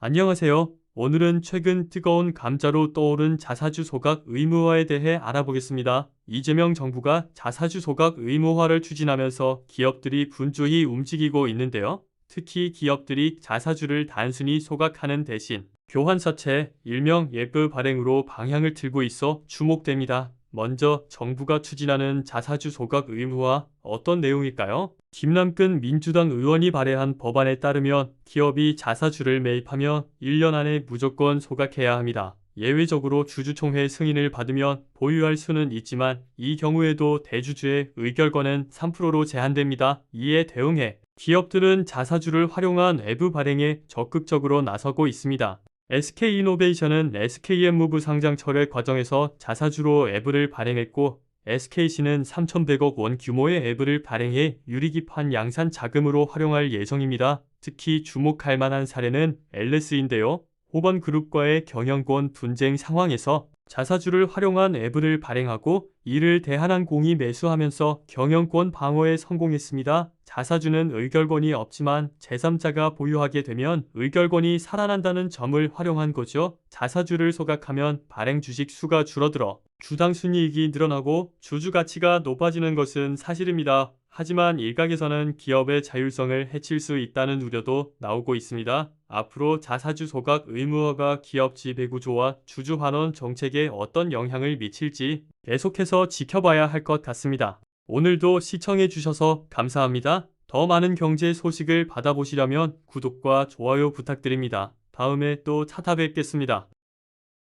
안녕하세요. 오늘은 최근 뜨거운 감자로 떠오른 자사주 소각 의무화에 대해 알아보겠습니다. 이재명 정부가 자사주 소각 의무화를 추진하면서 기업들이 분주히 움직이고 있는데요. 특히 기업들이 자사주를 단순히 소각하는 대신 교환사채, 일명 예금 발행으로 방향을 틀고 있어 주목됩니다. 먼저 정부가 추진하는 자사주 소각 의무화 어떤 내용일까요? 김남근 민주당 의원이 발의한 법안에 따르면 기업이 자사주를 매입하면 1년 안에 무조건 소각해야 합니다. 예외적으로 주주총회 승인을 받으면 보유할 수는 있지만 이 경우에도 대주주의 의결권은 3%로 제한됩니다. 이에 대응해 기업들은 자사주를 활용한 외부 발행에 적극적으로 나서고 있습니다. SK이노베이션은 SKM무브 상장 철회 과정에서 자사주로 앱을 발행했고 SKC는 3,100억 원 규모의 앱을 발행해 유리기판 양산 자금으로 활용할 예정입니다. 특히 주목할 만한 사례는 LS인데요. 호번 그룹과의 경영권 분쟁 상황에서 자사주를 활용한 앱을 발행하고 이를 대한항공이 매수하면서 경영권 방어에 성공했습니다. 자사주는 의결권이 없지만 제3자가 보유하게 되면 의결권이 살아난다는 점을 활용한 거죠. 자사주를 소각하면 발행 주식 수가 줄어들어 주당 순이익이 늘어나고 주주 가치가 높아지는 것은 사실입니다. 하지만 일각에서는 기업의 자율성을 해칠 수 있다는 우려도 나오고 있습니다. 앞으로 자사주 소각 의무화가 기업 지배구조와 주주 환원 정책에 어떤 영향을 미칠지 계속해서 지켜봐야 할 것 같습니다. 오늘도 시청해 주셔서 감사합니다. 더 많은 경제 소식을 받아보시려면 구독과 좋아요 부탁드립니다. 다음에 또 찾아뵙겠습니다.